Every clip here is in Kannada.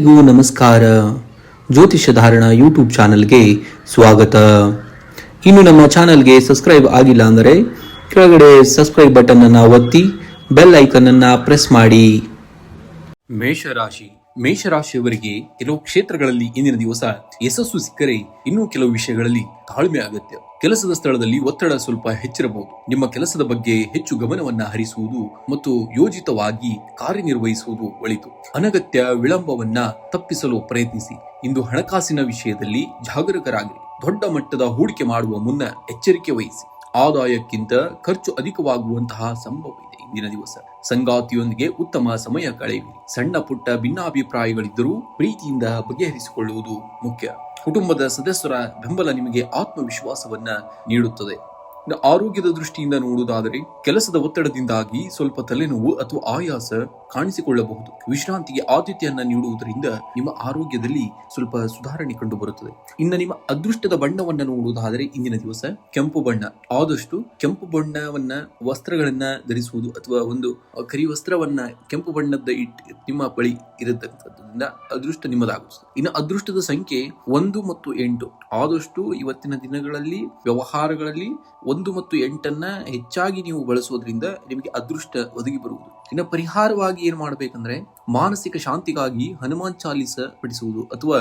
ಎಲ್ಲರಿಗೂ ನಮಸ್ಕಾರ. ಜ್ಯೋತಿಷ ಧಾರಣ ಯೂಟ್ಯೂಬ್ ಚಾನಲ್ಗೆ ಸ್ವಾಗತ. ಇನ್ನು ನಮ್ಮ ಚಾನಲ್ಗೆ ಸಬ್ಸ್ಕ್ರೈಬ್ ಆಗಿಲ್ಲ ಅಂದರೆ ಕೆಳಗಡೆ ಸಬ್ಸ್ಕ್ರೈಬ್ ಬಟನ್ ಅನ್ನು ಒತ್ತಿ ಬೆಲ್ ಐಕನ್ ಅನ್ನ ಪ್ರೆಸ್ ಮಾಡಿ. ಮೇಷರಾಶಿ. ಮೇಷರಾಶಿಯವರಿಗೆ ಕೆಲವು ಕ್ಷೇತ್ರಗಳಲ್ಲಿ ಇಂದಿನ ದಿವಸ ಯಶಸ್ಸು ಸಿಕ್ಕರೆ ಇನ್ನೂ ಕೆಲವು ವಿಷಯಗಳಲ್ಲಿ ತಾಳ್ಮೆ ಅಗತ್ಯ. ಕೆಲಸದ ಸ್ಥಳದಲ್ಲಿ ಒತ್ತಡ ಸ್ವಲ್ಪ ಹೆಚ್ಚಿರಬಹುದು. ನಿಮ್ಮ ಕೆಲಸದ ಬಗ್ಗೆ ಹೆಚ್ಚು ಗಮನವನ್ನ ಹರಿಸುವುದು ಮತ್ತು ಯೋಜಿತವಾಗಿ ಕಾರ್ಯನಿರ್ವಹಿಸುವುದು ಒಳಿತು. ಅನಗತ್ಯ ವಿಳಂಬವನ್ನ ತಪ್ಪಿಸಲು ಪ್ರಯತ್ನಿಸಿ. ಇಂದು ಹಣಕಾಸಿನ ವಿಷಯದಲ್ಲಿ ಜಾಗರೂಕರಾಗಿರಿ. ದೊಡ್ಡ ಮಟ್ಟದ ಹೂಡಿಕೆ ಮಾಡುವ ಮುನ್ನ ಎಚ್ಚರಿಕೆ ವಹಿಸಿ. ಆದಾಯಕ್ಕಿಂತ ಖರ್ಚು ಅಧಿಕವಾಗುವಂತಹ ಸಂಭವ ಇದೆ ಇಂದಿನ ದಿವಸ. ಸಂಗಾತಿಯೊಂದಿಗೆ ಉತ್ತಮ ಸಮಯ ಕಳೆಯಿರಿ. ಸಣ್ಣ ಪುಟ್ಟ ಭಿನ್ನಾಭಿಪ್ರಾಯಗಳಿದ್ದರೂ ಪ್ರೀತಿಯಿಂದ ಬಗೆಹರಿಸಿಕೊಳ್ಳುವುದು ಮುಖ್ಯ. ಕುಟುಂಬದ ಸದಸ್ಯರ ಬೆಂಬಲ ನಿಮಗೆ ಆತ್ಮವಿಶ್ವಾಸವನ್ನ ನೀಡುತ್ತದೆ. ಆರೋಗ್ಯದ ದೃಷ್ಟಿಯಿಂದ ನೋಡುವುದಾದರೆ ಕೆಲಸದ ಒತ್ತಡದಿಂದಾಗಿ ಸ್ವಲ್ಪ ತಲೆನೋವು ಅಥವಾ ಆಯಾಸ ಕಾಣಿಸಿಕೊಳ್ಳಬಹುದು. ವಿಶ್ರಾಂತಿಗೆ ಆದ್ಯತೆಯನ್ನ ನೀಡುವುದರಿಂದ ನಿಮ್ಮ ಆರೋಗ್ಯದಲ್ಲಿ ಸ್ವಲ್ಪ ಸುಧಾರಣೆ ಕಂಡು ಬರುತ್ತದೆ ಇನ್ನು ನಿಮ್ಮ ಅದೃಷ್ಟದ ಬಣ್ಣವನ್ನು ನೋಡುವುದಾದರೆ ಇಂದಿನ ದಿವಸ ಕೆಂಪು ಬಣ್ಣ. ಆದಷ್ಟು ಕೆಂಪು ಬಣ್ಣವನ್ನ ವಸ್ತ್ರಗಳನ್ನ ಧರಿಸುವುದು ಅಥವಾ ಒಂದು ಕರಿ ವಸ್ತ್ರವನ್ನ ಕೆಂಪು ಬಣ್ಣದ ಇಟ್ ನಿಮ್ಮ ಬಳಿ ಇರತಕ್ಕಂಥದ್ರಿಂದ ಅದೃಷ್ಟ ನಿಮ್ಮದಾಗುತ್ತದೆ. ಇನ್ನು ಅದೃಷ್ಟದ ಸಂಖ್ಯೆ ಒಂದು ಮತ್ತು ಎಂಟು. ಆದಷ್ಟು ಇವತ್ತಿನ ದಿನಗಳಲ್ಲಿ, ವ್ಯವಹಾರಗಳಲ್ಲಿ ಒಂದು ಮತ್ತು ಎಂಟನ್ನ ಹೆಚ್ಚಾಗಿ ನೀವು ಬಳಸುವುದರಿಂದ ನಿಮಗೆ ಅದೃಷ್ಟ ಒದಗಿ ಬರುವುದು. ಇನ್ನು ಪರಿಹಾರವಾಗಿ ಏನ್ ಮಾಡಬೇಕಂದ್ರೆ ಮಾನಸಿಕ ಶಾಂತಿಗಾಗಿ ಹನುಮಾನ್ ಚಾಲಿಸ ಪಡಿಸುವುದು ಅಥವಾ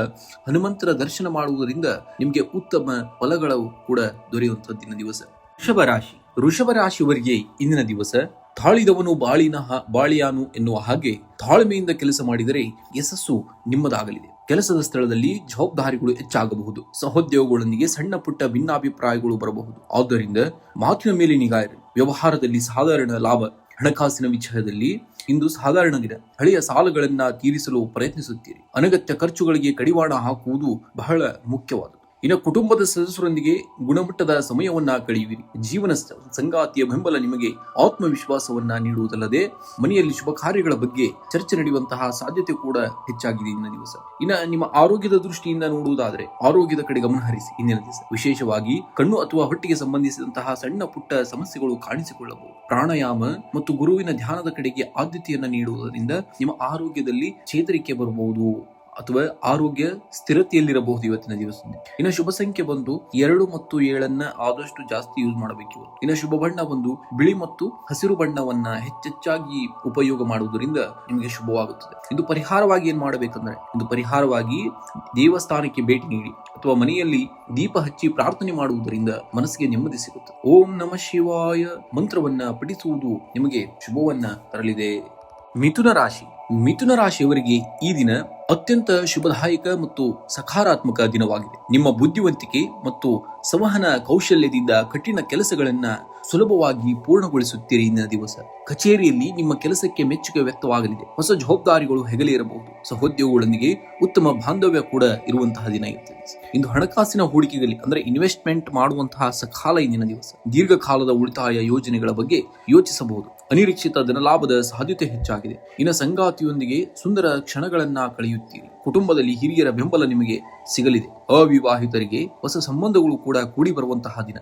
ಹನುಮಂತರ ದರ್ಶನ ಮಾಡುವುದರಿಂದ ನಿಮಗೆ ಉತ್ತಮ ಫಲಗಳು ಕೂಡ ದೊರೆಯುವಂತಹ ದಿನ ದಿವಸ. ವೃಷಭ ರಾಶಿ ವೃಷಭ ರಾಶಿಯವರಿಗೆ ಇಂದಿನ ದಿವಸ ತಾಳಿದವನು ಬಾಳಿನ ಬಾಳಿಯಾನು ಎನ್ನುವ ಹಾಗೆ ತಾಳ್ಮೆಯಿಂದ ಕೆಲಸ ಮಾಡಿದರೆ ಯಶಸ್ಸು ನಿಮ್ಮದಾಗಲಿದೆ. ಕೆಲಸದ ಸ್ಥಳದಲ್ಲಿ ಜವಾಬ್ದಾರಿಗಳು ಹೆಚ್ಚಾಗಬಹುದು. ಸಹೋದ್ಯೋಗಗಳೊಂದಿಗೆ ಸಣ್ಣ ಪುಟ್ಟ ಭಿನ್ನಾಭಿಪ್ರಾಯಗಳು ಬರಬಹುದು. ಆದ್ದರಿಂದ ಮಾತಿನ ಮೇಲೆ ನಿಗಾ ವ್ಯವಹಾರದಲ್ಲಿ ಸಾಧಾರಣ ಲಾಭ, ಹಣಕಾಸಿನ ವಿಷಯದಲ್ಲಿ ಇಂದು ಸಾಧಾರಣ ದಿನ. ಹಳೆಯ ಸಾಲಗಳನ್ನ ತೀರಿಸಲು ಪ್ರಯತ್ನಿಸುತ್ತೀರಿ. ಅನಗತ್ಯ ಖರ್ಚುಗಳಿಗೆ ಕಡಿವಾಣ ಹಾಕುವುದು ಬಹಳ ಮುಖ್ಯವಾದುದು ಇನ್ನು ಕುಟುಂಬದ ಸದಸ್ಯರೊಂದಿಗೆ ಗುಣಮಟ್ಟದ ಸಮಯವನ್ನ ಕಳೆಯುವಿರಿ ಜೀವನ ಸಂಗಾತಿಯ ಬೆಂಬಲ ನಿಮಗೆ ಆತ್ಮವಿಶ್ವಾಸವನ್ನ ನೀಡುವುದಲ್ಲದೆ ಮನೆಯಲ್ಲಿ ಶುಭ ಕಾರ್ಯಗಳ ಬಗ್ಗೆ ಚರ್ಚೆ ನಡೆಯುವಂತಹ ಸಾಧ್ಯತೆ ಕೂಡ ಹೆಚ್ಚಾಗಿದೆ ಇಂದಿನ ದಿವಸ. ಇನ್ನು ನಿಮ್ಮ ಆರೋಗ್ಯದ ದೃಷ್ಟಿಯಿಂದ ನೋಡುವುದಾದರೆ ಆರೋಗ್ಯದ ಕಡೆ ಗಮನ ಹರಿಸಿ ಇಂದಿನ ದಿವಸ. ವಿಶೇಷವಾಗಿ ಕಣ್ಣು ಅಥವಾ ಹೊಟ್ಟೆಗೆ ಸಂಬಂಧಿಸಿದಂತಹ ಸಣ್ಣ ಪುಟ್ಟ ಸಮಸ್ಯೆಗಳು ಕಾಣಿಸಿಕೊಳ್ಳಬಹುದು. ಪ್ರಾಣಾಯಾಮ ಮತ್ತು ಗುರುವಿನ ಧ್ಯಾನದ ಕಡೆಗೆ ಆದ್ಯತೆಯನ್ನು ನೀಡುವುದರಿಂದ ನಿಮ್ಮ ಆರೋಗ್ಯದಲ್ಲಿ ಚೇತರಿಕೆ ಬರಬಹುದು. ಅಥವಾ ಆರೋಗ್ಯ ಸ್ಥಿರತೆಯಲ್ಲಿರಬಹುದು ಇವತ್ತಿನ ದಿವಸ ಇನ್ನು ಶುಭ ಸಂಖ್ಯೆ ಬಂದು ಎರಡು ಮತ್ತು ಏಳನ್ನ ಆದಷ್ಟು ಜಾಸ್ತಿ ಯೂಸ್ ಮಾಡಬೇಕು. ಇನ್ನು ಶುಭ ಬಣ್ಣ ಬಂದು ಬಿಳಿ ಮತ್ತು ಹಸಿರು ಬಣ್ಣವನ್ನ ಹೆಚ್ಚೆಚ್ಚಾಗಿ ಉಪಯೋಗ ಮಾಡುವುದರಿಂದ ನಿಮಗೆ ಶುಭವಾಗುತ್ತದೆ. ಇದು ಪರಿಹಾರವಾಗಿ ಏನ್ ಮಾಡಬೇಕಂದ್ರೆ, ಇದು ಪರಿಹಾರವಾಗಿ ದೇವಸ್ಥಾನಕ್ಕೆ ಭೇಟಿ ನೀಡಿ ಅಥವಾ ಮನೆಯಲ್ಲಿ ದೀಪ ಹಚ್ಚಿ ಪ್ರಾರ್ಥನೆ ಮಾಡುವುದರಿಂದ ಮನಸ್ಸಿಗೆ ನೆಮ್ಮದಿ ಸಿಗುತ್ತೆ. ಓಂ ನಮ ಶಿವಾಯ ಮಂತ್ರವನ್ನ ಪಠಿಸುವುದು ನಿಮಗೆ ಶುಭವನ್ನ ತರಲಿದೆ. ಮಿಥುನ ರಾಶಿ. ಮಿಥುನ ರಾಶಿಯವರಿಗೆ ಈ ದಿನ ಅತ್ಯಂತ ಶುಭದಾಯಕ ಮತ್ತು ಸಕಾರಾತ್ಮಕ ದಿನವಾಗಿದೆ. ನಿಮ್ಮ ಬುದ್ಧಿವಂತಿಕೆ ಮತ್ತು ಸಂವಹನ ಕೌಶಲ್ಯದಿಂದ ಕಠಿಣ ಕೆಲಸಗಳನ್ನ ಸುಲಭವಾಗಿ ಪೂರ್ಣಗೊಳಿಸುತ್ತೀರಿ ಇಂದಿನ ದಿವಸ. ಕಚೇರಿಯಲ್ಲಿ ನಿಮ್ಮ ಕೆಲಸಕ್ಕೆ ಮೆಚ್ಚುಗೆ ವ್ಯಕ್ತವಾಗಲಿದೆ. ಹೊಸ ಜವಾಬ್ದಾರಿಗಳು ಹೆಗಲೇ ಇರಬಹುದು ಸಹೋದ್ಯೋಗಿಗಳೊಂದಿಗೆ ಉತ್ತಮ ಬಾಂಧವ್ಯ ಕೂಡ ಇರುವಂತಹ ದಿನ ಇರ್ತದೆ. ಇಂದು ಹಣಕಾಸಿನ ಹೂಡಿಕೆಗಳಲ್ಲಿ ಅಂದ್ರೆ ಇನ್ವೆಸ್ಟ್ಮೆಂಟ್ ಮಾಡುವಂತಹ ಸಕಾಲ ಇಂದಿನ ದಿವಸ. ದೀರ್ಘಕಾಲದ ಉಳಿತಾಯ ಯೋಜನೆಗಳ ಬಗ್ಗೆ ಯೋಚಿಸಬಹುದು. ಅನಿರೀಕ್ಷಿತ ಧನಲಾಭದ ಸಾಧ್ಯತೆ ಹೆಚ್ಚಾಗಿದೆ. ಇನ್ನು ಸಂಗಾತಿಯೊಂದಿಗೆ ಸುಂದರ ಕ್ಷಣಗಳನ್ನ ಕಳೆಯುತ್ತೀರಿ. ಕುಟುಂಬದಲ್ಲಿ ಹಿರಿಯರ ಬೆಂಬಲ ನಿಮಗೆ ಸಿಗಲಿದೆ. ಅವಿವಾಹಿತರಿಗೆ ಹೊಸ ಸಂಬಂಧಗಳು ಕೂಡ ಕೂಡಿ ಬರುವಂತಹ ದಿನ.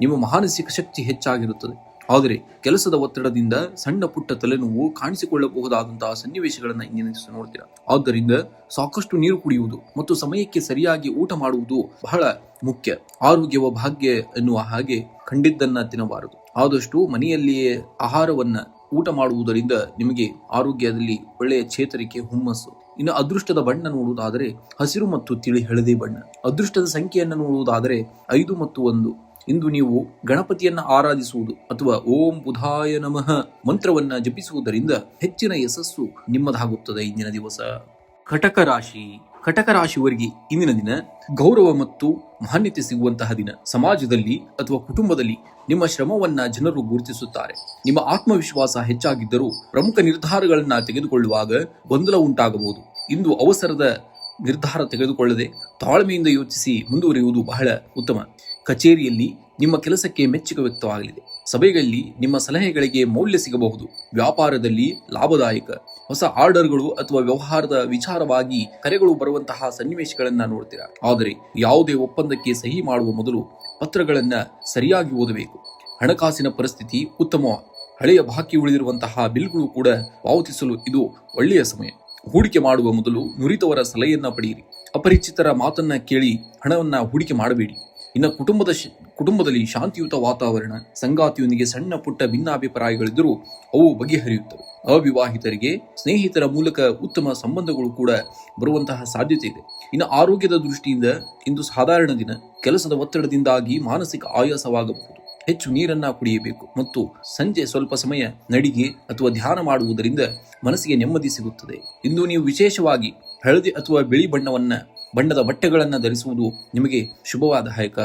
ನಿಮ್ಮ ಮಾನಸಿಕ ಶಕ್ತಿ ಹೆಚ್ಚಾಗಿರುತ್ತದೆ. ಆದರೆ ಕೆಲಸದ ಒತ್ತಡದಿಂದ ಸಣ್ಣ ಪುಟ್ಟ ತಲೆನೋವು ಕಾಣಿಸಿಕೊಳ್ಳಬಹುದಾದಂತಹ ಸನ್ನಿವೇಶಗಳನ್ನು ಇಂದಿನ ದಿವಸ ನೋಡ್ತೀರಾ? ಆದ್ದರಿಂದ ಸಾಕಷ್ಟು ನೀರು ಕುಡಿಯುವುದು ಮತ್ತು ಸಮಯಕ್ಕೆ ಸರಿಯಾಗಿ ಊಟ ಮಾಡುವುದು ಬಹಳ ಮುಖ್ಯ. ಆರೋಗ್ಯವ ಭಾಗ್ಯ ಎನ್ನುವ ಹಾಗೆ ಖಂಡಿದ್ದನ್ನ ತಿನ್ನಬಾರದು. ಆದಷ್ಟು ಮನೆಯಲ್ಲಿಯೇ ಆಹಾರವನ್ನ ಊಟ ಮಾಡುವುದರಿಂದ ನಿಮಗೆ ಆರೋಗ್ಯದಲ್ಲಿ ಒಳ್ಳೆಯ ಚೇತರಿಕೆ, ಹುಮ್ಮಸ್ಸು. ಇನ್ನು ಅದೃಷ್ಟದ ಬಣ್ಣ ನೋಡುವುದಾದರೆ ಹಸಿರು ಮತ್ತು ತಿಳಿ ಹಳದಿ ಬಣ್ಣ. ಅದೃಷ್ಟದ ಸಂಖ್ಯೆಯನ್ನು ನೋಡುವುದಾದರೆ ಐದು ಮತ್ತು ಒಂದು. ಇಂದು ನೀವು ಗಣಪತಿಯನ್ನ ಆರಾಧಿಸುವುದು ಅಥವಾ ಓಂ ಬುಧಾಯ ನಮಃ ಮಂತ್ರವನ್ನ ಜಪಿಸುವುದರಿಂದ ಹೆಚ್ಚಿನ ಯಶಸ್ಸು ನಿಮ್ಮದಾಗುತ್ತದೆ ಇಂದಿನ ದಿವಸ. ಘಟಕ ರಾಶಿ. ಕಟಕ ರಾಶಿಯವರಿಗೆ ಇಂದಿನ ದಿನ ಗೌರವ ಮತ್ತು ಮಾನ್ಯತೆ ಸಿಗುವಂತಹ ದಿನ. ಸಮಾಜದಲ್ಲಿ ಅಥವಾ ಕುಟುಂಬದಲ್ಲಿ ನಿಮ್ಮ ಶ್ರಮವನ್ನ ಜನರು ಗುರುತಿಸುತ್ತಾರೆ. ನಿಮ್ಮ ಆತ್ಮವಿಶ್ವಾಸ ಹೆಚ್ಚಾಗಿದ್ದರೂ ಪ್ರಮುಖ ನಿರ್ಧಾರಗಳನ್ನ ತೆಗೆದುಕೊಳ್ಳುವಾಗ ಗೊಂದಲ ಉಂಟಾಗಬಹುದು. ಇಂದು ಅವಸರದ ನಿರ್ಧಾರ ತೆಗೆದುಕೊಳ್ಳದೆ ತಾಳ್ಮೆಯಿಂದ ಯೋಚಿಸಿ ಮುಂದುವರಿಯುವುದು ಬಹಳ ಉತ್ತಮ. ಕಚೇರಿಯಲ್ಲಿ ನಿಮ್ಮ ಕೆಲಸಕ್ಕೆ ಮೆಚ್ಚುಗೆ ವ್ಯಕ್ತವಾಗಲಿದೆ. ಸಭೆಗಳಲ್ಲಿ ನಿಮ್ಮ ಸಲಹೆಗಳಿಗೆ ಮೌಲ್ಯ ಸಿಗಬಹುದು. ವ್ಯಾಪಾರದಲ್ಲಿ ಲಾಭದಾಯಕ ಹೊಸ ಆರ್ಡರ್ಗಳು ಅಥವಾ ವ್ಯವಹಾರದ ವಿಚಾರವಾಗಿ ಕರೆಗಳು ಬರುವಂತಹ ಸನ್ನಿವೇಶಗಳನ್ನ ನೋಡ್ತೀರಾ. ಆದರೆ ಯಾವುದೇ ಒಪ್ಪಂದಕ್ಕೆ ಸಹಿ ಮಾಡುವ ಮೊದಲು ಪತ್ರಗಳನ್ನ ಸರಿಯಾಗಿ ಓದಬೇಕು. ಹಣಕಾಸಿನ ಪರಿಸ್ಥಿತಿ ಉತ್ತಮ. ಹಳೆಯ ಬಾಕಿ ಉಳಿದಿರುವಂತಹ ಬಿಲ್ಗಳು ಕೂಡ ಪಾವತಿಸಲು ಇದು ಒಳ್ಳೆಯ ಸಮಯ. ಹೂಡಿಕೆ ಮಾಡುವ ಮೊದಲು ನುರಿತವರ ಸಲಹೆಯನ್ನ ಪಡೆಯಿರಿ. ಅಪರಿಚಿತರ ಮಾತನ್ನ ಕೇಳಿ ಹಣವನ್ನ ಹೂಡಿಕೆ ಮಾಡಬೇಡಿ. ಇನ್ನು ಕುಟುಂಬದ ಕುಟುಂಬದಲ್ಲಿ ಶಾಂತಿಯುತ ವಾತಾವರಣ, ಸಂಗಾತಿಯೊಂದಿಗೆ ಸಣ್ಣ ಪುಟ್ಟ ಭಿನ್ನಾಭಿಪ್ರಾಯಗಳಿದ್ದರೂ ಅವು ಬಗೆಹರಿಯುತ್ತವೆ. ಅವಿವಾಹಿತರಿಗೆ ಸ್ನೇಹಿತರ ಮೂಲಕ ಉತ್ತಮ ಸಂಬಂಧಗಳು ಕೂಡ ಬರುವಂತಹ ಸಾಧ್ಯತೆ ಇದೆ. ಇನ್ನು ಆರೋಗ್ಯದ ದೃಷ್ಟಿಯಿಂದ ಇಂದು ಸಾಧಾರಣ ದಿನ ಕೆಲಸದ ಒತ್ತಡದಿಂದಾಗಿ ಮಾನಸಿಕ ಆಯಾಸವಾಗಬಹುದು. ಹೆಚ್ಚು ನೀರನ್ನ ಕುಡಿಯಬೇಕು ಮತ್ತು ಸಂಜೆ ಸ್ವಲ್ಪ ಸಮಯ ನಡಿಗೆ ಅಥವಾ ಧ್ಯಾನ ಮಾಡುವುದರಿಂದ ಮನಸ್ಸಿಗೆ ನೆಮ್ಮದಿ ಸಿಗುತ್ತದೆ. ಇಂದು ನೀವು ವಿಶೇಷವಾಗಿ ಹಳದಿ ಅಥವಾ ಬಿಳಿ ಬಣ್ಣವನ್ನ, ಬಣ್ಣದ ಬಟ್ಟೆಗಳನ್ನು ಧರಿಸುವುದು ನಿಮಗೆ ಶುಭವಾದಾಯಕ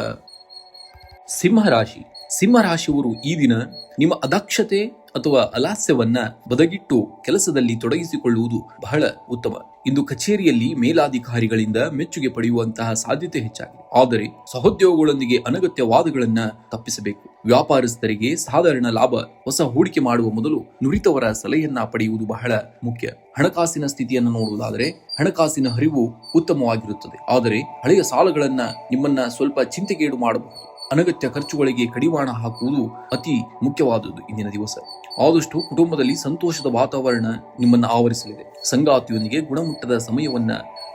ಸಿಂಹರಾಶಿ ಸಿಂಹರಾಶಿಯವರು ಈ ದಿನ ನಿಮ್ಮ ಅದಕ್ಷತೆ ಅಥವಾ ಅಲಾಸ್ಯವನ್ನ ಬದಗಿಟ್ಟು ಕೆಲಸದಲ್ಲಿ ತೊಡಗಿಸಿಕೊಳ್ಳುವುದು ಬಹಳ ಉತ್ತಮ. ಇಂದು ಕಚೇರಿಯಲ್ಲಿ ಮೇಲಾಧಿಕಾರಿಗಳಿಂದ ಮೆಚ್ಚುಗೆ ಪಡೆಯುವಂತಹ ಸಾಧ್ಯತೆ ಹೆಚ್ಚಾಗಿದೆ. ಆದರೆ ಸಹೋದ್ಯೋಗಿಗಳೊಂದಿಗೆ ಅನಗತ್ಯ ವಾದಗಳನ್ನ ತಪ್ಪಿಸಬೇಕು. ವ್ಯಾಪಾರಸ್ಥರಿಗೆ ಸಾಧಾರಣ ಲಾಭ, ಹೊಸ ಹೂಡಿಕೆ ಮಾಡುವ ಮೊದಲು ನುರಿತವರ ಸಲಹೆಯನ್ನ ಪಡೆಯುವುದು ಬಹಳ ಮುಖ್ಯ. ಹಣಕಾಸಿನ ಸ್ಥಿತಿಯನ್ನು ನೋಡುವುದಾದರೆ ಹಣಕಾಸಿನ ಹರಿವು ಉತ್ತಮವಾಗಿರುತ್ತದೆ. ಆದರೆ ಹಳೆಯ ಸಾಲಗಳನ್ನ ನಿಮ್ಮನ್ನ ಸ್ವಲ್ಪ ಚಿಂತೆಗೇಡು ಮಾಡಬಹುದು. ಅನಗತ್ಯ ಖರ್ಚುಗಳಿಗೆ ಕಡಿವಾಣ ಹಾಕುವುದು ಅತಿ ಮುಖ್ಯವಾದದ್ದು ಇಂದಿನ ದಿವಸ. ಆದಷ್ಟು ಕುಟುಂಬದಲ್ಲಿ ಸಂತೋಷದ ವಾತಾವರಣ ನಿಮ್ಮನ್ನ ಆವರಿಸಲಿದೆ. ಸಂಗಾತಿಯೊಂದಿಗೆ ಗುಣಮಟ್ಟದ ಸಮಯವನ್ನ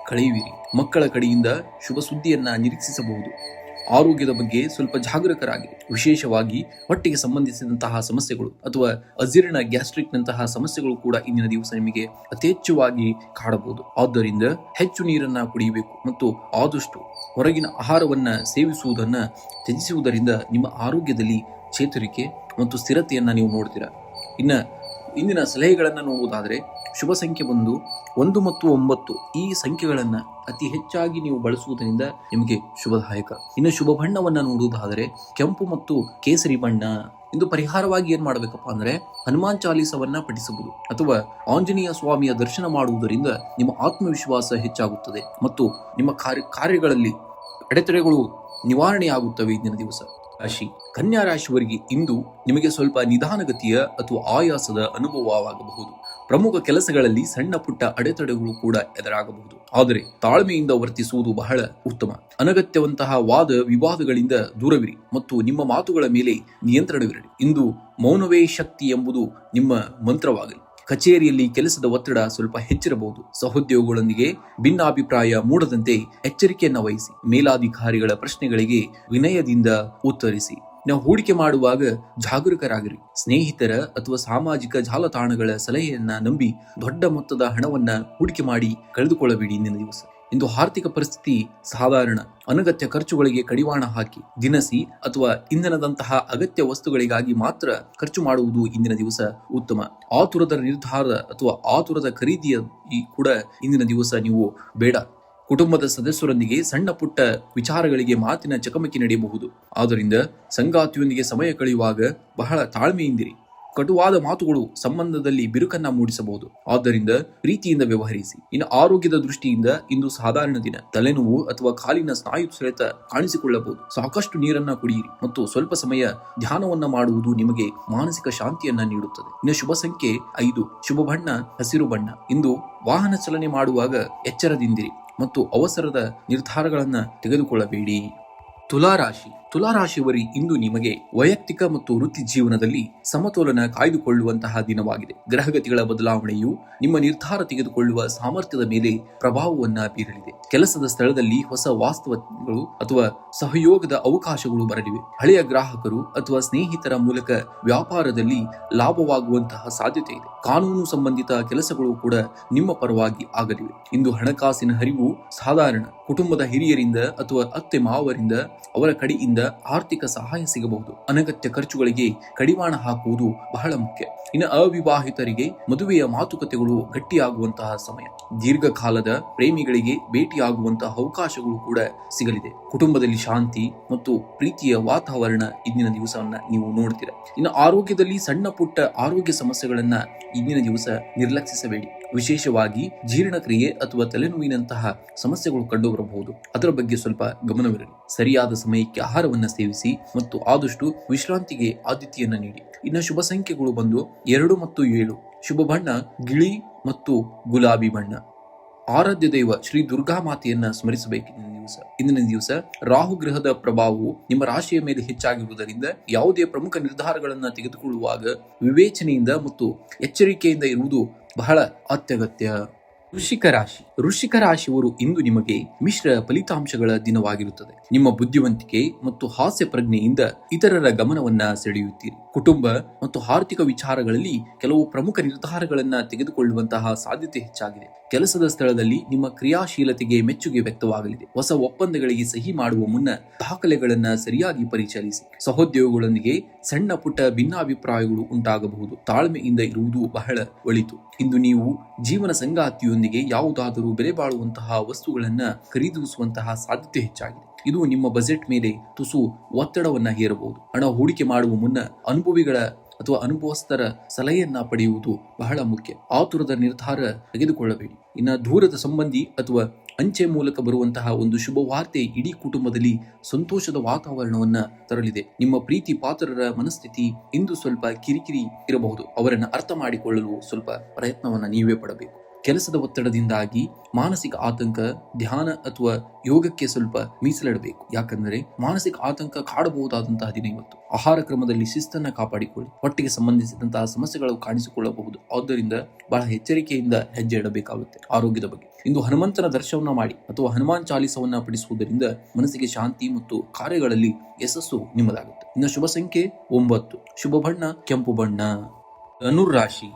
ಕಳೆಯುವಿರಿ. ಮಕ್ಕಳ ಕಡೆಯಿಂದ ಶುಭ ಸುದ್ದಿಯನ್ನ ನಿರೀಕ್ಷಿಸಬಹುದು. ಆರೋಗ್ಯದ ಬಗ್ಗೆ ಸ್ವಲ್ಪ ಜಾಗೃತರಾಗಿ ವಿಶೇಷವಾಗಿ ಹೊಟ್ಟೆಗೆ ಸಂಬಂಧಿಸಿದಂತಹ ಸಮಸ್ಯೆಗಳು ಅಥವಾ ಅಜೀರ್ಣ ಗ್ಯಾಸ್ಟ್ರಿಕ್ನಂತಹ ಸಮಸ್ಯೆಗಳು ಕೂಡ ಇಂದಿನ ದಿವಸ ನಿಮಗೆ ಯಥೇಚ್ಛವಾಗಿ ಕಾಡಬಹುದು ಆದ್ದರಿಂದ ಹೆಚ್ಚು ನೀರನ್ನ ಕುಡಿಯಬೇಕು ಮತ್ತು ಆದಷ್ಟು ಹೊರಗಿನ ಆಹಾರವನ್ನ ಸೇವಿಸುವುದನ್ನ ತ್ಯಜಿಸುವುದರಿಂದ ನಿಮ್ಮ ಆರೋಗ್ಯದಲ್ಲಿ ಚೇತರಿಕೆ ಮತ್ತು ಸ್ಥಿರತೆಯನ್ನ ನೀವು ನೋಡ್ತೀರಾ. ಇನ್ನ ಇಂದಿನ ಸಲಹೆಗಳನ್ನು ನೋಡುವುದಾದರೆ ಶುಭ ಸಂಖ್ಯೆ ಬಂದು ಒಂದು ಮತ್ತು ಒಂಬತ್ತು ಈ ಸಂಖ್ಯೆಗಳನ್ನು ಅತಿ ಹೆಚ್ಚಾಗಿ ನೀವು ಬಳಸುವುದರಿಂದ ನಿಮಗೆ ಶುಭದಾಯಕ. ಇನ್ನು ಶುಭ ಬಣ್ಣವನ್ನು ನೋಡುವುದಾದರೆ ಕೆಂಪು ಮತ್ತು ಕೇಸರಿ ಬಣ್ಣ. ಇಂದು ಪರಿಹಾರವಾಗಿ ಏನು ಮಾಡಬೇಕಪ್ಪ ಅಂದ್ರೆ ಹನುಮಾನ್ ಚಾಲೀಸವನ್ನ ಪಠಿಸಬಹುದು ಅಥವಾ ಆಂಜನೇಯ ಸ್ವಾಮಿಯ ದರ್ಶನ ಮಾಡುವುದರಿಂದ ನಿಮ್ಮ ಆತ್ಮವಿಶ್ವಾಸ ಹೆಚ್ಚಾಗುತ್ತದೆ ಮತ್ತು ನಿಮ್ಮ ಕಾರ್ಯ ಕಾರ್ಯಗಳಲ್ಲಿ ಅಡೆತಡೆಗಳು ನಿವಾರಣೆಯಾಗುತ್ತವೆ ಇಂದಿನ ದಿವಸ. ರಾಶಿ. ಕನ್ಯಾ ರಾಶಿಯವರಿಗೆ ಇಂದು ನಿಮಗೆ ಸ್ವಲ್ಪ ನಿಧಾನಗತಿಯ ಅಥವಾ ಆಯಾಸದ ಅನುಭವವಾಗಬಹುದು. ಪ್ರಮುಖ ಕೆಲಸಗಳಲ್ಲಿ ಸಣ್ಣ ಪುಟ್ಟ ಅಡೆತಡೆಗಳು ಕೂಡ ಎದುರಾಗಬಹುದು. ಆದರೆ ತಾಳ್ಮೆಯಿಂದ ವರ್ತಿಸುವುದು ಬಹಳ ಉತ್ತಮ. ಅನಗತ್ಯವಂತಹ ವಾದ ವಿವಾದಗಳಿಂದ ದೂರವಿರಿ ಮತ್ತು ನಿಮ್ಮ ಮಾತುಗಳ ಮೇಲೆ ನಿಯಂತ್ರಣವಿರಲಿ. ಇಂದು ಮೌನವೇ ಶಕ್ತಿ ಎಂಬುದು ನಿಮ್ಮ ಮಂತ್ರವಾಗಲಿ. ಕಚೇರಿಯಲ್ಲಿ ಕೆಲಸದ ಒತ್ತಡ ಸ್ವಲ್ಪ ಹೆಚ್ಚಿರಬಹುದು. ಸಹೋದ್ಯೋಗಿಗಳೊಂದಿಗೆ ಭಿನ್ನಾಭಿಪ್ರಾಯ ಮೂಡದಂತೆ ಎಚ್ಚರಿಕೆಯನ್ನು ವಹಿಸಿ, ಮೇಲಾಧಿಕಾರಿಗಳ ಪ್ರಶ್ನೆಗಳಿಗೆ ವಿನಯದಿಂದ ಉತ್ತರಿಸಿ. ನಾವು ಹೂಡಿಕೆ ಮಾಡುವಾಗ ಜಾಗರೂಕರಾಗಿರಿ. ಸ್ನೇಹಿತರ ಅಥವಾ ಸಾಮಾಜಿಕ ಜಾಲತಾಣಗಳ ಸಲಹೆಯನ್ನ ನಂಬಿ ದೊಡ್ಡ ಮೊತ್ತದ ಹಣವನ್ನ ಹೂಡಿಕೆ ಮಾಡಿ ಕಳೆದುಕೊಳ್ಳಬೇಡಿ ಇಂದಿನ ದಿವಸ. ಇಂದು ಆರ್ಥಿಕ ಪರಿಸ್ಥಿತಿ ಸಾಧಾರಣ ಅನಗತ್ಯ ಖರ್ಚುಗಳಿಗೆ ಕಡಿವಾಣ ಹಾಕಿ ದಿನಸಿ ಅಥವಾ ಇಂಧನದಂತಹ ಅಗತ್ಯ ವಸ್ತುಗಳಿಗಾಗಿ ಮಾತ್ರ ಖರ್ಚು ಮಾಡುವುದು ಇಂದಿನ ದಿವಸ ಉತ್ತಮ. ಆತುರದ ನಿರ್ಧಾರ ಅಥವಾ ಆತುರದ ಖರೀದಿಯ ಕೂಡ ಇಂದಿನ ದಿವಸ ನೀವು ಬೇಡ. ಕುಟುಂಬದ ಸದಸ್ಯರೊಂದಿಗೆ ಸಣ್ಣ ಪುಟ್ಟ ವಿಚಾರಗಳಿಗೆ ಮಾತಿನ ಚಕಮಕಿ ನಡೆಯಬಹುದು. ಆದ್ದರಿಂದ ಸಂಗಾತಿಯೊಂದಿಗೆ ಸಮಯ ಕಳೆಯುವಾಗ ಬಹಳ ತಾಳ್ಮೆಯಿಂದಿರಿ. ಕಟುವಾದ ಮಾತುಗಳು ಸಂಬಂಧದಲ್ಲಿ ಬಿರುಕನ್ನ ಮೂಡಿಸಬಹುದು. ಆದ್ದರಿಂದ ಪ್ರೀತಿಯಿಂದ ವ್ಯವಹರಿಸಿ. ಇನ್ನು ಆರೋಗ್ಯದ ದೃಷ್ಟಿಯಿಂದ ಇಂದು ಸಾಧಾರಣ ದಿನ. ತಲೆನೋವು ಅಥವಾ ಕಾಲಿನ ಸ್ನಾಯು ಸೆಳೆತ ಕಾಣಿಸಿಕೊಳ್ಳಬಹುದು. ಸಾಕಷ್ಟು ನೀರನ್ನ ಕುಡಿಯಿರಿ ಮತ್ತು ಸ್ವಲ್ಪ ಸಮಯ ಧ್ಯಾನವನ್ನ ಮಾಡುವುದು ನಿಮಗೆ ಮಾನಸಿಕ ಶಾಂತಿಯನ್ನ ನೀಡುತ್ತದೆ. ಇನ್ನು ಶುಭ ಸಂಖ್ಯೆ ಐದು. ಶುಭ ಬಣ್ಣ, ಹಸಿರು ಬಣ್ಣ. ಇಂದು ವಾಹನ ಚಲನೆ ಮಾಡುವಾಗ ಎಚ್ಚರದಿಂದಿರಿ ಮತ್ತು ಅವಸರದ ನಿರ್ಧಾರಗಳನ್ನ ತೆಗೆದುಕೊಳ್ಳಬೇಡಿ. ತುಲಾರಾಶಿ. ತುಲಾರಾಶಿಯವರಿ ಇಂದು ನಿಮಗೆ ವೈಯಕ್ತಿಕ ಮತ್ತು ವೃತ್ತಿ ಜೀವನದಲ್ಲಿ ಸಮತೋಲನ ಕಾಯ್ದುಕೊಳ್ಳುವಂತಹ ದಿನವಾಗಿದೆ. ಗ್ರಹಗತಿಗಳ ಬದಲಾವಣೆಯು ನಿಮ್ಮ ನಿರ್ಧಾರ ತೆಗೆದುಕೊಳ್ಳುವ ಸಾಮರ್ಥ್ಯದ ಮೇಲೆ ಪ್ರಭಾವವನ್ನ ಬೀರಲಿದೆ. ಕೆಲಸದ ಸ್ಥಳದಲ್ಲಿ ಹೊಸ ವಾಸ್ತವಗಳು ಅಥವಾ ಸಹಯೋಗದ ಅವಕಾಶಗಳು ಬರಲಿವೆ. ಹಳೆಯ ಗ್ರಾಹಕರು ಅಥವಾ ಸ್ನೇಹಿತರ ಮೂಲಕ ವ್ಯಾಪಾರದಲ್ಲಿ ಲಾಭವಾಗುವಂತಹ ಸಾಧ್ಯತೆ ಇದೆ. ಕಾನೂನು ಸಂಬಂಧಿತ ಕೆಲಸಗಳು ಕೂಡ ನಿಮ್ಮ ಪರವಾಗಿ ಆಗಲಿವೆ. ಇಂದು ಹಣಕಾಸಿನ ಹರಿವು ಸಾಧಾರಣ. ಕುಟುಂಬದ ಹಿರಿಯರಿಂದ ಅಥವಾ ಅತ್ತೆ ಮಾವರಿಂದ ಅವರ ಕಡೆಯಿಂದ ಆರ್ಥಿಕ ಸಹಾಯ ಸಿಗಬಹುದು. ಅನಗತ್ಯ ಖರ್ಚುಗಳಿಗೆ ಕಡಿವಾಣ ಹಾಕುವುದು ಬಹಳ ಮುಖ್ಯ. ಇನ್ನು ಅವಿವಾಹಿತರಿಗೆ ಮದುವೆಯ ಮಾತುಕತೆಗಳು ಗಟ್ಟಿಯಾಗುವಂತಹ ಸಮಯ. ದೀರ್ಘಕಾಲದ ಪ್ರೇಮಿಗಳಿಗೆ ಭೇಟಿಯಾಗುವಂತಹ ಅವಕಾಶಗಳು ಕೂಡ ಸಿಗಲಿದೆ. ಕುಟುಂಬದಲ್ಲಿ ಶಾಂತಿ ಮತ್ತು ಪ್ರೀತಿಯ ವಾತಾವರಣ ಇಂದಿನ ದಿವಸವನ್ನ ನೀವು ನೋಡ್ತೀರಾ. ಇನ್ನು ಆರೋಗ್ಯದಲ್ಲಿ ಸಣ್ಣ ಪುಟ್ಟ ಆರೋಗ್ಯ ಸಮಸ್ಯೆಗಳನ್ನ ಇಂದಿನ ದಿವಸ ನಿರ್ಲಕ್ಷಿಸಬೇಡಿ. ವಿಶೇಷವಾಗಿ ಜೀರ್ಣಕ್ರಿಯೆ ಅಥವಾ ತಲೆನೋವಿನಂತಹ ಸಮಸ್ಯೆಗಳು ಕಂಡುಬರಬಹುದು. ಅದರ ಬಗ್ಗೆ ಸ್ವಲ್ಪ ಗಮನವಿರಲಿ. ಸರಿಯಾದ ಸಮಯಕ್ಕೆ ಆಹಾರವನ್ನು ಸೇವಿಸಿ ಮತ್ತು ಆದಷ್ಟು ವಿಶ್ರಾಂತಿಗೆ ಆದ್ಯತೆಯನ್ನು ನೀಡಿ. ಇನ್ನು ಶುಭ ಸಂಖ್ಯೆಗಳು ಬಂದು ಎರಡು ಮತ್ತು ಏಳು. ಶುಭ ಬಣ್ಣ, ಗಿಳಿ ಮತ್ತು ಗುಲಾಬಿ ಬಣ್ಣ. ಆರಾಧ್ಯ ದೈವ ಶ್ರೀ ದುರ್ಗಾ ಮಾತೆಯನ್ನ ಸ್ಮರಿಸಬೇಕು. ಇಂದಿನ ದಿವಸ ಇಂದಿನ ದಿವಸ ರಾಹು ಗ್ರಹದ ಪ್ರಭಾವವು ನಿಮ್ಮ ರಾಶಿಯ ಮೇಲೆ ಹೆಚ್ಚಾಗಿರುವುದರಿಂದ ಯಾವುದೇ ಪ್ರಮುಖ ನಿರ್ಧಾರಗಳನ್ನ ತೆಗೆದುಕೊಳ್ಳುವಾಗ ವಿವೇಚನೆಯಿಂದ ಮತ್ತು ಎಚ್ಚರಿಕೆಯಿಂದ ಇರುವುದು ಬಹಳ ಅತ್ಯಗತ್ಯ. ವೃಶ್ಚಿಕ ರಾಶಿ. ವೃಶ್ಚಿಕ ರಾಶಿಯವರು ಇಂದು ನಿಮಗೆ ಮಿಶ್ರ ಫಲಿತಾಂಶಗಳ ದಿನವಾಗಿರುತ್ತದೆ. ನಿಮ್ಮ ಬುದ್ಧಿವಂತಿಕೆ ಮತ್ತು ಹಾಸ್ಯ ಪ್ರಜ್ಞೆಯಿಂದ ಇತರರ ಗಮನವನ್ನ ಸೆಳೆಯುತ್ತೀರಿ. ಕುಟುಂಬ ಮತ್ತು ಆರ್ಥಿಕ ವಿಚಾರಗಳಲ್ಲಿ ಕೆಲವು ಪ್ರಮುಖ ನಿರ್ಧಾರಗಳನ್ನ ತೆಗೆದುಕೊಳ್ಳುವಂತಹ ಸಾಧ್ಯತೆ ಹೆಚ್ಚಾಗಿದೆ. ಕೆಲಸದ ಸ್ಥಳದಲ್ಲಿ ನಿಮ್ಮ ಕ್ರಿಯಾಶೀಲತೆಗೆ ಮೆಚ್ಚುಗೆ ವ್ಯಕ್ತವಾಗಲಿದೆ. ಹೊಸ ಒಪ್ಪಂದಗಳಿಗೆ ಸಹಿ ಮಾಡುವ ಮುನ್ನ ದಾಖಲೆಗಳನ್ನ ಸರಿಯಾಗಿ ಪರಿಚಯಿಸಿ. ಸಹೋದ್ಯೋಗಿಗಳೊಂದಿಗೆ ಸಣ್ಣ ಪುಟ್ಟ ಭಿನ್ನಾಭಿಪ್ರಾಯಗಳು ಉಂಟಾಗಬಹುದು. ತಾಳ್ಮೆಯಿಂದ ಇರುವುದು ಬಹಳ ಒಳಿತು. ಇಂದು ನೀವು ಜೀವನ ಸಂಗಾತಿಯೊಂದಿಗೆ ಯಾವುದಾದರೂ ಬೆಲೆ ಬಾಳುವಂತಹ ವಸ್ತುಗಳನ್ನ ಖರೀದಿಸುವಂತಹ ಸಾಧ್ಯತೆ ಹೆಚ್ಚಾಗಿದೆ. ಇದು ನಿಮ್ಮ ಬಜೆಟ್ ಮೇಲೆ ತುಸು ಒತ್ತಡವನ್ನ ಹೇರಬಹುದು. ಹಣ ಹೂಡಿಕೆ ಮಾಡುವ ಮುನ್ನ ಅನುಭವಿಗಳ ಅಥವಾ ಅನುಭವಸ್ಥರ ಸಲಹೆಯನ್ನ ಪಡೆಯುವುದು ಬಹಳ ಮುಖ್ಯ. ಆತುರದ ನಿರ್ಧಾರ ತೆಗೆದುಕೊಳ್ಳಬೇಡಿ. ಇನ್ನ ದೂರದ ಸಂಬಂಧಿ ಅಥವಾ ಅಂಚೆ ಮೂಲಕ ಬರುವಂತಹ ಒಂದು ಶುಭ ವಾರ್ತೆ ಇಡೀ ಕುಟುಂಬದಲ್ಲಿ ಸಂತೋಷದ ವಾತಾವರಣವನ್ನ ತರಲಿದೆ. ನಿಮ್ಮ ಪ್ರೀತಿ ಪಾತ್ರರ ಮನಸ್ಥಿತಿ ಇಂದು ಸ್ವಲ್ಪ ಕಿರಿಕಿರಿ ಇರಬಹುದು. ಅವರನ್ನು ಅರ್ಥ ಮಾಡಿಕೊಳ್ಳಲು ಸ್ವಲ್ಪ ಪ್ರಯತ್ನವನ್ನ ನೀವೇ ಪಡಬೇಕು. ಕೆಲಸದ ಒತ್ತಡದಿಂದಾಗಿ ಮಾನಸಿಕ ಆತಂಕ, ಧ್ಯಾನ ಅಥವಾ ಯೋಗಕ್ಕೆ ಸ್ವಲ್ಪ ಮೀಸಲಿಡಬೇಕು. ಯಾಕಂದರೆ ಮಾನಸಿಕ ಆತಂಕ ಕಾಡಬಹುದಾದಂತಹ ದಿನ ಇವತ್ತು. ಆಹಾರ ಕ್ರಮದಲ್ಲಿ ಶಿಸ್ತನ್ನ ಕಾಪಾಡಿಕೊಳ್ಳಿ. ಹೊಟ್ಟೆಗೆ ಸಂಬಂಧಿಸಿದಂತಹ ಸಮಸ್ಯೆಗಳು ಕಾಣಿಸಿಕೊಳ್ಳಬಹುದು. ಆದ್ದರಿಂದ ಬಹಳ ಎಚ್ಚರಿಕೆಯಿಂದ ಹೆಜ್ಜೆ ಇಡಬೇಕಾಗುತ್ತೆ ಆರೋಗ್ಯದ ಬಗ್ಗೆ. ಇಂದು ಹನುಮಂತನ ದರ್ಶನವನ್ನ ಮಾಡಿ ಅಥವಾ ಹನುಮಾನ್ ಚಾಲಿಸವನ್ನ ಪಡಿಸುವುದರಿಂದ ಮನಸ್ಸಿಗೆ ಶಾಂತಿ ಮತ್ತು ಕಾರ್ಯಗಳಲ್ಲಿ ಯಶಸ್ಸು ನಿಮ್ಮದಾಗುತ್ತೆ. ಇನ್ನು ಶುಭ ಸಂಖ್ಯೆ ಒಂಬತ್ತು. ಶುಭ ಬಣ್ಣ, ಕೆಂಪು ಬಣ್ಣ. ಧನುರಾಶಿ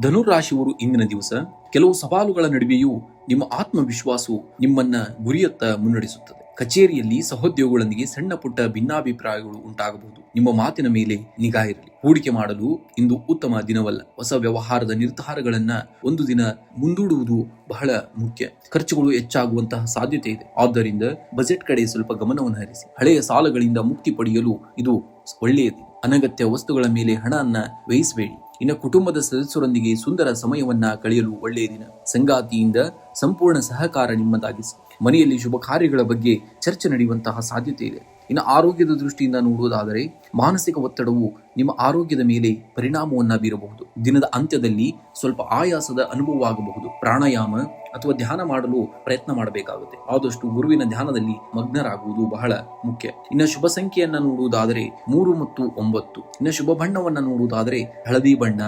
ಧನುರಾಶಿಯವರು ಇಂದಿನ ದಿವಸ ಕೆಲವು ಸವಾಲುಗಳ ನಡುವೆಯೂ ನಿಮ್ಮ ಆತ್ಮವಿಶ್ವಾಸವು ನಿಮ್ಮನ್ನ ಗುರಿಯತ್ತ ಮುನ್ನಡೆಸುತ್ತದೆ. ಕಚೇರಿಯಲ್ಲಿ ಸಹೋದ್ಯೋಗಿಗಳೊಂದಿಗೆ ಸಣ್ಣ ಪುಟ್ಟ ಭಿನ್ನಾಭಿಪ್ರಾಯಗಳು ಉಂಟಾಗಬಹುದು. ನಿಮ್ಮ ಮಾತಿನ ಮೇಲೆ ನಿಗಾ ಇರಲಿ. ಹೂಡಿಕೆ ಮಾಡಲು ಇಂದು ಉತ್ತಮ ದಿನವಲ್ಲ. ಹೊಸ ವ್ಯವಹಾರದ ನಿರ್ಧಾರಗಳನ್ನ ಒಂದು ದಿನ ಮುಂದೂಡುವುದು ಬಹಳ ಮುಖ್ಯ. ಖರ್ಚುಗಳು ಹೆಚ್ಚಾಗುವಂತಹ ಸಾಧ್ಯತೆ ಇದೆ. ಆದ್ದರಿಂದ ಬಜೆಟ್ ಕಡೆ ಸ್ವಲ್ಪ ಗಮನವನ್ನು ಹರಿಸಿ. ಹಳೆಯ ಸಾಲಗಳಿಂದ ಮುಕ್ತಿ ಪಡೆಯಲು ಇದು ಒಳ್ಳೆಯದು. ಅನಗತ್ಯ ವಸ್ತುಗಳ ಮೇಲೆ ಹಣವನ್ನು ವ್ಯಯಿಸಬೇಡಿ. ಇನ್ನು ಕುಟುಂಬದ ಸದಸ್ಯರೊಂದಿಗೆ ಸುಂದರ ಸಮಯವನ್ನ ಕಳೆಯಲು ಒಳ್ಳೆಯ ದಿನ. ಸಂಗಾತಿಯಿಂದ ಸಂಪೂರ್ಣ ಸಹಕಾರ ನಿಮ್ಮದಾಗಿಸಿ. ಮನೆಯಲ್ಲಿ ಶುಭ ಕಾರ್ಯಗಳ ಬಗ್ಗೆ ಚರ್ಚೆ ನಡೆಯುವಂತಹ ಸಾಧ್ಯತೆ ಇದೆ. ಇನ್ನು ಆರೋಗ್ಯದ ದೃಷ್ಟಿಯಿಂದ ನೋಡುವುದಾದರೆ, ಮಾನಸಿಕ ಒತ್ತಡವು ನಿಮ್ಮ ಆರೋಗ್ಯದ ಮೇಲೆ ಪರಿಣಾಮವನ್ನ ಬೀರಬಹುದು. ದಿನದ ಅಂತ್ಯದಲ್ಲಿ ಸ್ವಲ್ಪ ಆಯಾಸದ ಅನುಭವವಾಗಬಹುದು. ಪ್ರಾಣಾಯಾಮ ಅಥವಾ ಧ್ಯಾನ ಮಾಡಲು ಪ್ರಯತ್ನ ಮಾಡಬೇಕಾಗುತ್ತೆ. ಆದಷ್ಟು ಗುರುವಿನ ಧ್ಯಾನದಲ್ಲಿ ಮಗ್ನರಾಗುವುದು ಬಹಳ ಮುಖ್ಯ. ಇನ್ನು ಶುಭ ಸಂಖ್ಯೆಯನ್ನ ನೋಡುವುದಾದರೆ ಮೂರು ಮತ್ತು ಒಂಬತ್ತು. ಇನ್ನು ಶುಭ ಬಣ್ಣವನ್ನ ನೋಡುವುದಾದರೆ ಹಳದಿ ಬಣ್ಣ.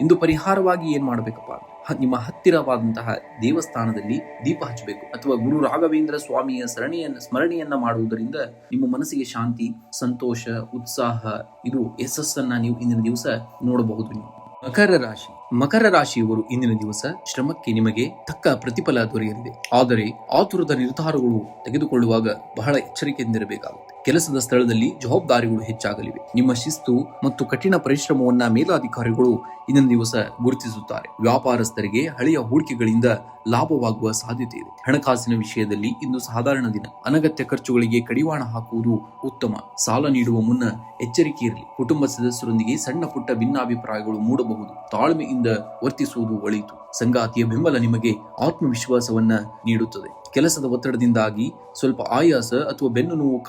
ಇಂದು ಪರಿಹಾರವಾಗಿ ಏನ್ ಮಾಡಬೇಕಪ್ಪ? ನಿಮ್ಮ ಹತ್ತಿರವಾದಂತಹ ದೇವಸ್ಥಾನದಲ್ಲಿ ದೀಪ ಹಚ್ಚಬೇಕು. ಅಥವಾ ಗುರು ರಾಘವೇಂದ್ರ ಸ್ವಾಮಿಯ ಸರಣಿಯನ್ನ, ಸ್ಮರಣೆಯನ್ನ ಮಾಡುವುದರಿಂದ ನಿಮ್ಮ ಮನಸ್ಸಿಗೆ ಶಾಂತಿ, ಸಂತೋಷ, ಉತ್ಸಾಹ, ಇದು ಯಶಸ್ಸನ್ನ ನೀವು ಇಂದಿನ ದಿವಸ ನೋಡಬಹುದು ನೀವು. ಮಕರ ರಾಶಿ. ಮಕರ ರಾಶಿಯವರು ಇಂದಿನ ದಿವಸ ಶ್ರಮಕ್ಕೆ ನಿಮಗೆ ತಕ್ಕ ಪ್ರತಿಫಲ ದೊರೆಯಲಿದೆ. ಆದರೆ ಆತುರದ ನಿರ್ಧಾರಗಳು ತೆಗೆದುಕೊಳ್ಳುವಾಗ ಬಹಳ ಎಚ್ಚರಿಕೆಯಿಂದಿರಬೇಕಾಗುತ್ತೆ. ಕೆಲಸದ ಸ್ಥಳದಲ್ಲಿ ಜವಾಬ್ದಾರಿಗಳು ಹೆಚ್ಚಾಗಲಿವೆ. ನಿಮ್ಮ ಶಿಸ್ತು ಮತ್ತು ಕಠಿಣ ಪರಿಶ್ರಮವನ್ನ ಮೇಲಾಧಿಕಾರಿಗಳು ಇನ್ನೊಂದು ದಿವಸ ಗುರುತಿಸುತ್ತಾರೆ. ವ್ಯಾಪಾರಸ್ಥರಿಗೆ ಹಳೆಯ ಹೂಡಿಕೆಗಳಿಂದ ಲಾಭವಾಗುವ ಸಾಧ್ಯತೆ ಇದೆ. ಹಣಕಾಸಿನ ವಿಷಯದಲ್ಲಿ ಇಂದು ಸಾಧಾರಣ ದಿನ. ಅನಗತ್ಯ ಖರ್ಚುಗಳಿಗೆ ಕಡಿವಾಣ ಹಾಕುವುದು ಉತ್ತಮ. ಸಾಲ ನೀಡುವ ಮುನ್ನ ಎಚ್ಚರಿಕೆ ಇರಲಿ. ಕುಟುಂಬ ಸದಸ್ಯರೊಂದಿಗೆ ಸಣ್ಣ ಪುಟ್ಟ ಭಿನ್ನಾಭಿಪ್ರಾಯಗಳು ಮೂಡಬಹುದು. ತಾಳ್ಮೆಯಿಂದ ವರ್ತಿಸುವುದು ಒಳಿತು. ಸಂಗಾತಿಯ ಬೆಂಬಲ ನಿಮಗೆ ಆತ್ಮವಿಶ್ವಾಸವನ್ನ ನೀಡುತ್ತದೆ. ಕೆಲಸದ ಒತ್ತಡದಿಂದಾಗಿ ಸ್ವಲ್ಪ ಆಯಾಸ ಅಥವಾ ಬೆನ್ನು ನೋವು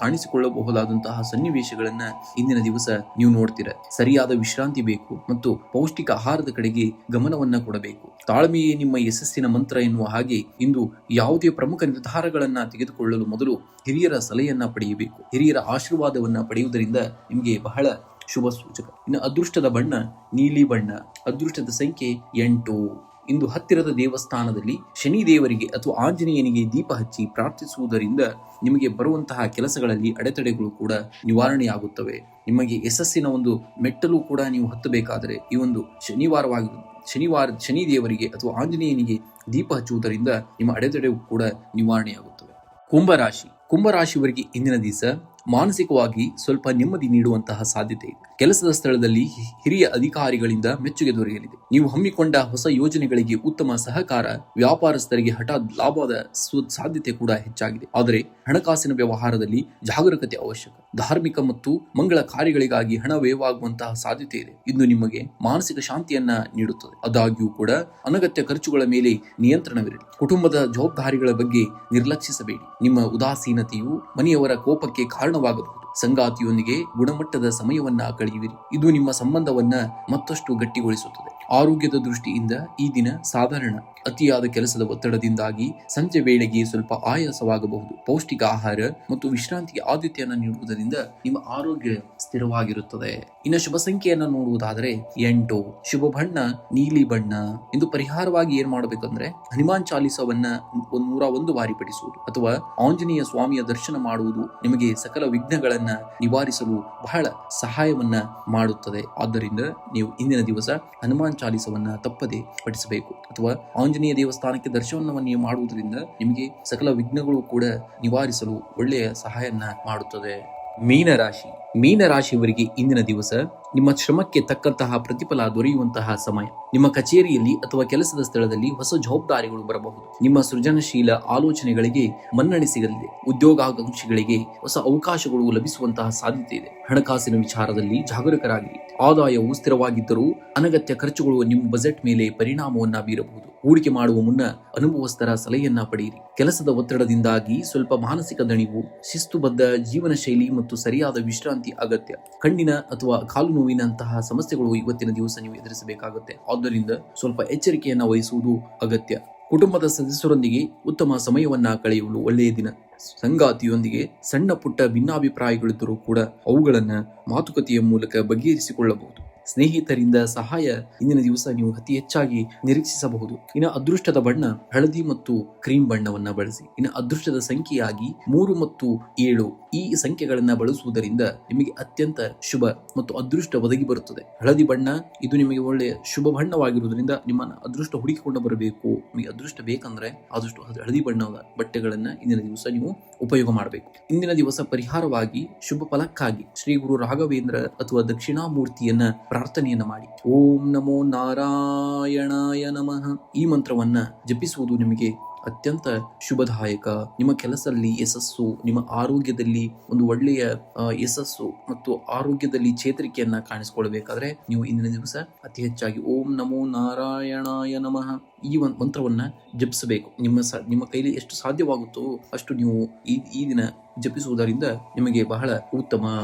ಕಾಣಿಸಿಕೊಳ್ಳಬಹುದಾದಂತಹ ಸನ್ನಿವೇಶಗಳನ್ನ ಇಂದಿನ ದಿವಸ ನೀವು ನೋಡ್ತೀರ. ಸರಿಯಾದ ವಿಶ್ರಾಂತಿ ಬೇಕು ಮತ್ತು ಪೌಷ್ಟಿಕ ಆಹಾರದ ಕಡೆಗೆ ಗಮನವನ್ನ ಕೊಡಬೇಕು. ತಾಳ್ಮೆಯೇ ನಿಮ್ಮ ಯಶಸ್ಸಿನ ಮಂತ್ರ ಎನ್ನುವ ಹಾಗೆ ಇಂದು ಯಾವುದೇ ಪ್ರಮುಖ ನಿರ್ಧಾರಗಳನ್ನ ತೆಗೆದುಕೊಳ್ಳಲು ಮೊದಲು ಹಿರಿಯರ ಸಲಹೆಯನ್ನ ಪಡೆಯಬೇಕು. ಹಿರಿಯರ ಆಶೀರ್ವಾದವನ್ನ ಪಡೆಯುವುದರಿಂದ ನಿಮಗೆ ಬಹಳ ಶುಭ ಸೂಚಕ. ಇನ್ನು ಅದೃಷ್ಟದ ಬಣ್ಣ ನೀಲಿ ಬಣ್ಣ. ಅದೃಷ್ಟದ ಸಂಖ್ಯೆ ಎಂಟು. ಇಂದು ಹತ್ತಿರದ ದೇವಸ್ಥಾನದಲ್ಲಿ ಶನಿ ದೇವರಿಗೆ ಅಥವಾ ಆಂಜನೇಯನಿಗೆ ದೀಪ ಹಚ್ಚಿ ಪ್ರಾರ್ಥಿಸುವುದರಿಂದ ನಿಮಗೆ ಬರುವಂತಹ ಕೆಲಸಗಳಲ್ಲಿ ಅಡೆತಡೆಗಳು ಕೂಡ ನಿವಾರಣೆಯಾಗುತ್ತವೆ. ನಿಮಗೆ ಯಶಸ್ಸಿನ ಒಂದು ಮೆಟ್ಟಲು ಕೂಡ ನೀವು ಹತ್ತಬೇಕಾದರೆ ಈ ಒಂದು ಶನಿವಾರವಾಗಿ ಶನಿವಾರ ಶನಿ ದೇವರಿಗೆ ಅಥವಾ ಆಂಜನೇಯನಿಗೆ ದೀಪ ಹಚ್ಚುವುದರಿಂದ ನಿಮ್ಮ ಅಡೆತಡೆ ಕೂಡ ನಿವಾರಣೆಯಾಗುತ್ತವೆ. ಕುಂಭರಾಶಿ. ಕುಂಭರಾಶಿಯವರಿಗೆ ಇಂದಿನ ದಿವಸ ಮಾನಸಿಕವಾಗಿ ಸ್ವಲ್ಪ ನೆಮ್ಮದಿ ನೀಡುವಂತಹ ಸಾಧ್ಯತೆ ಇದೆ. ಕೆಲಸದ ಸ್ಥಳದಲ್ಲಿ ಹಿರಿಯ ಅಧಿಕಾರಿಗಳಿಂದ ಮೆಚ್ಚುಗೆ ದೊರೆಯಲಿದೆ. ನೀವು ಹಮ್ಮಿಕೊಂಡ ಹೊಸ ಯೋಜನೆಗಳಿಗೆ ಉತ್ತಮ ಸಹಕಾರ, ವ್ಯಾಪಾರಸ್ಥರಿಗೆ ಹಠಾತ್ ಲಾಭದ ಸಾಧ್ಯತೆ ಕೂಡ ಹೆಚ್ಚಾಗಿದೆ. ಆದರೆ ಹಣಕಾಸಿನ ವ್ಯವಹಾರದಲ್ಲಿ ಜಾಗರೂಕತೆ ಅವಶ್ಯಕ. ಧಾರ್ಮಿಕ ಮತ್ತು ಮಂಗಳ ಕಾರ್ಯಗಳಿಗಾಗಿ ಹಣ ವ್ಯಯವಾಗುವಂತಹ ಸಾಧ್ಯತೆ ಇದೆ. ಇದು ನಿಮಗೆ ಮಾನಸಿಕ ಶಾಂತಿಯನ್ನ ನೀಡುತ್ತದೆ. ಆದಾಗ್ಯೂ ಕೂಡ ಅನಗತ್ಯ ಖರ್ಚುಗಳ ಮೇಲೆ ನಿಯಂತ್ರಣವಿರಲಿ. ಕುಟುಂಬದ ಜವಾಬ್ದಾರಿಗಳ ಬಗ್ಗೆ ನಿರ್ಲಕ್ಷಿಸಬೇಡಿ. ನಿಮ್ಮ ಉದಾಸೀನತೆಯು ಮನೆಯವರ ಕೋಪಕ್ಕೆ ಕಾರಣವಾಗಬಹುದು. ಸಂಗಾತಿಯೊಂದಿಗೆ ಗುಣಮಟ್ಟದ ಸಮಯವನ್ನ ಕಳೆಯುವಿರಿ. ಇದು ನಿಮ್ಮ ಸಂಬಂಧವನ್ನ ಮತ್ತಷ್ಟು ಗಟ್ಟಿಗೊಳಿಸುತ್ತದೆ. ಆರೋಗ್ಯದ ದೃಷ್ಟಿಯಿಂದ ಈ ದಿನ ಸಾಧಾರಣ. ಅತಿಯಾದ ಕೆಲಸದ ಒತ್ತಡದಿಂದಾಗಿ ಸಂಜೆ ವೇಳೆಗೆ ಸ್ವಲ್ಪ ಆಯಾಸವಾಗಬಹುದು. ಪೌಷ್ಟಿಕ ಆಹಾರ ಮತ್ತು ವಿಶ್ರಾಂತಿಗೆ ಆದ್ಯತೆಯನ್ನು ನೀಡುವುದರಿಂದ ನಿಮ್ಮ ಆರೋಗ್ಯ ಸ್ಥಿರವಾಗಿರುತ್ತದೆ. ಇನ್ನು ಶುಭ ಸಂಖ್ಯೆಯನ್ನು ನೋಡುವುದಾದರೆ ಎಂಟು. ಶುಭ ಬಣ್ಣ, ನೀಲಿ ಬಣ್ಣ. ಎಂದು ಪರಿಹಾರವಾಗಿ ಏನ್ ಮಾಡಬೇಕಂದ್ರೆ ಹನುಮಾನ್ ಚಾಲಿಸವನ್ನ ನೂರ ಒಂದು ಬಾರಿ ಪಡಿಸುವುದು ಅಥವಾ ಆಂಜನೇಯ ಸ್ವಾಮಿಯ ದರ್ಶನ ಮಾಡುವುದು ನಿಮಗೆ ಸಕಲ ವಿಘ್ನಗಳನ್ನ ನಿವಾರಿಸಲು ಬಹಳ ಸಹಾಯವನ್ನ ಮಾಡುತ್ತದೆ. ಆದ್ದರಿಂದ ನೀವು ಇಂದಿನ ದಿವಸ ಹನುಮಾನ್ ಚಾಲಿಸವನ್ನ ತಪ್ಪದೆ ಪಠಿಸಬೇಕು ಅಥವಾ ಆಂಜನೇಯ ದೇವಸ್ಥಾನಕ್ಕೆ ದರ್ಶನವನ್ನು ನೀವು ಮಾಡುವುದರಿಂದ ನಿಮಗೆ ಸಕಲ ವಿಘ್ನಗಳು ಕೂಡ ನಿವಾರಿಸಲು ಒಳ್ಳೆಯ ಸಹಾಯನ್ನ ಮಾಡುತ್ತದೆ. ಮೀನರಾಶಿ. ಮೀನರಾಶಿಯವರಿಗೆ ಇಂದಿನ ದಿವಸ ನಿಮ್ಮ ಶ್ರಮಕ್ಕೆ ತಕ್ಕಂತಹ ಪ್ರತಿಫಲ ದೊರೆಯುವಂತಹ ಸಮಯ. ನಿಮ್ಮ ಕಚೇರಿಯಲ್ಲಿ ಅಥವಾ ಕೆಲಸದ ಸ್ಥಳದಲ್ಲಿ ಹೊಸ ಜವಾಬ್ದಾರಿಗಳು ಬರಬಹುದು. ನಿಮ್ಮ ಸೃಜನಶೀಲ ಆಲೋಚನೆಗಳಿಗೆ ಮನ್ನಣೆ ಸಿಗಲಿದೆ. ಉದ್ಯೋಗಾಕಾಂಕ್ಷಿಗಳಿಗೆ ಹೊಸ ಅವಕಾಶಗಳು ಲಭಿಸುವಂತಹ ಸಾಧ್ಯತೆ ಇದೆ. ಹಣಕಾಸಿನ ವಿಚಾರದಲ್ಲಿ ಜಾಗರೂಕರಾಗಿ ಆದಾಯವು ಸ್ಥಿರವಾಗಿದ್ದರೂ ಅನಗತ್ಯ ಖರ್ಚುಗಳು ನಿಮ್ಮ ಬಜೆಟ್ ಮೇಲೆ ಪರಿಣಾಮವನ್ನ ಬೀರಬಹುದು. ಹೂಡಿಕೆ ಮಾಡುವ ಮುನ್ನ ಅನುಭವಸ್ಥರ ಸಲಹೆಯನ್ನ ಪಡೆಯಿರಿ. ಕೆಲಸದ ಒತ್ತಡದಿಂದಾಗಿ ಸ್ವಲ್ಪ ಮಾನಸಿಕ ದಣಿವು, ಶಿಸ್ತುಬದ್ಧ ಜೀವನ ಶೈಲಿ ಮತ್ತು ಸರಿಯಾದ ವಿಶ್ರಾಂತಿ ಅಗತ್ಯ. ಕಣ್ಣಿನ ಅಥವಾ ಕಾಲು ನೋವಿನಂತಹ ಸಮಸ್ಯೆಗಳು ಇವತ್ತಿನ ದಿವಸ ನೀವು ಎದುರಿಸಬೇಕಾಗುತ್ತೆ. ಆದ್ದರಿಂದ ಸ್ವಲ್ಪ ಎಚ್ಚರಿಕೆಯನ್ನ ವಹಿಸುವುದು ಅಗತ್ಯ. ಕುಟುಂಬದ ಸದಸ್ಯರೊಂದಿಗೆ ಉತ್ತಮ ಸಮಯವನ್ನ ಕಳೆಯುವುದು ಒಳ್ಳೆಯ ದಿನ. ಸಂಗಾತಿಯೊಂದಿಗೆ ಸಣ್ಣ ಪುಟ್ಟ ಭಿನ್ನಾಭಿಪ್ರಾಯಗಳಿದ್ದರೂ ಕೂಡ ಅವುಗಳನ್ನ ಮಾತುಕತೆಯ ಮೂಲಕ ಬಗೆಹರಿಸಿಕೊಳ್ಳಬಹುದು. ಸ್ನೇಹಿತರಿಂದ ಸಹಾಯ ಇಂದಿನ ದಿವಸ ನೀವು ಅತಿ ಹೆಚ್ಚಾಗಿ ನಿರೀಕ್ಷಿಸಬಹುದು. ಇನ್ನು ಅದೃಷ್ಟದ ಬಣ್ಣ ಹಳದಿ ಮತ್ತು ಕ್ರೀಮ್ ಬಣ್ಣವನ್ನ ಬಳಸಿ. ಇನ್ನು ಅದೃಷ್ಟದ ಸಂಖ್ಯೆಯಾಗಿ ಮೂರು ಮತ್ತು ಏಳು ಈ ಸಂಖ್ಯೆಗಳನ್ನ ಬಳಸುವುದರಿಂದ ನಿಮಗೆ ಅತ್ಯಂತ ಶುಭ ಮತ್ತು ಅದೃಷ್ಟ ಒದಗಿ ಬರುತ್ತದೆ. ಹಳದಿ ಬಣ್ಣ ಇದು ನಿಮಗೆ ಒಳ್ಳೆಯ ಶುಭ ಬಣ್ಣವಾಗಿರುವುದರಿಂದ ನಿಮ್ಮ ಅದೃಷ್ಟ ಹುಡುಕಿಕೊಂಡು ಬರಬೇಕು. ನಿಮಗೆ ಅದೃಷ್ಟ ಬೇಕಂದ್ರೆ ಆದಷ್ಟು ಹಳದಿ ಬಣ್ಣದ ಬಟ್ಟೆಗಳನ್ನ ಇಂದಿನ ದಿವಸ ನೀವು ಉಪಯೋಗ ಮಾಡಬೇಕು. ಇಂದಿನ ದಿವಸ ಪರಿಹಾರವಾಗಿ ಶುಭ ಫಲಕ್ಕಾಗಿ ಶ್ರೀ ಗುರು ರಾಘವೇಂದ್ರ ಅಥವಾ ದಕ್ಷಿಣಾಮೂರ್ತಿಯನ್ನ ಪ್ರಾರ್ಥನೆಯನ್ನ ಮಾಡಿ. ಓಂ ನಮೋ ನಾರಾಯಣಾಯ ನಮಃ. ಈ ಮಂತ್ರವನ್ನ ಜಪಿಸುವುದು ನಿಮಗೆ ಅತ್ಯಂತ ಶುಭದಾಯಕ. ನಿಮ್ಮ ಕೆಲಸದಲ್ಲಿ ಯಶಸ್ಸು, ನಿಮ್ಮ ಆರೋಗ್ಯದಲ್ಲಿ ಒಂದು ಒಳ್ಳೆಯ ಯಶಸ್ಸು ಮತ್ತು ಆರೋಗ್ಯದಲ್ಲಿ ಚೇತರಿಕೆಯನ್ನ ಕಾಣಿಸಿಕೊಳ್ಳಬೇಕಾದ್ರೆ ನೀವು ಇಂದಿನ ದಿವಸ ಅತಿ ಹೆಚ್ಚಾಗಿ ಓಂ ನಮೋ ನಾರಾಯಣಾಯ ನಮಃ ಈ ಒಂದು ಮಂತ್ರವನ್ನ ಜಪಿಸಬೇಕು. ನಿಮ್ಮ ನಿಮ್ಮ ಕೈಲಿ ಎಷ್ಟು ಸಾಧ್ಯವಾಗುತ್ತೋ ಅಷ್ಟು ನೀವು ಈ ಈ ದಿನ ಜಪಿಸುವುದರಿಂದ ನಿಮಗೆ ಬಹಳ ಉತ್ತಮ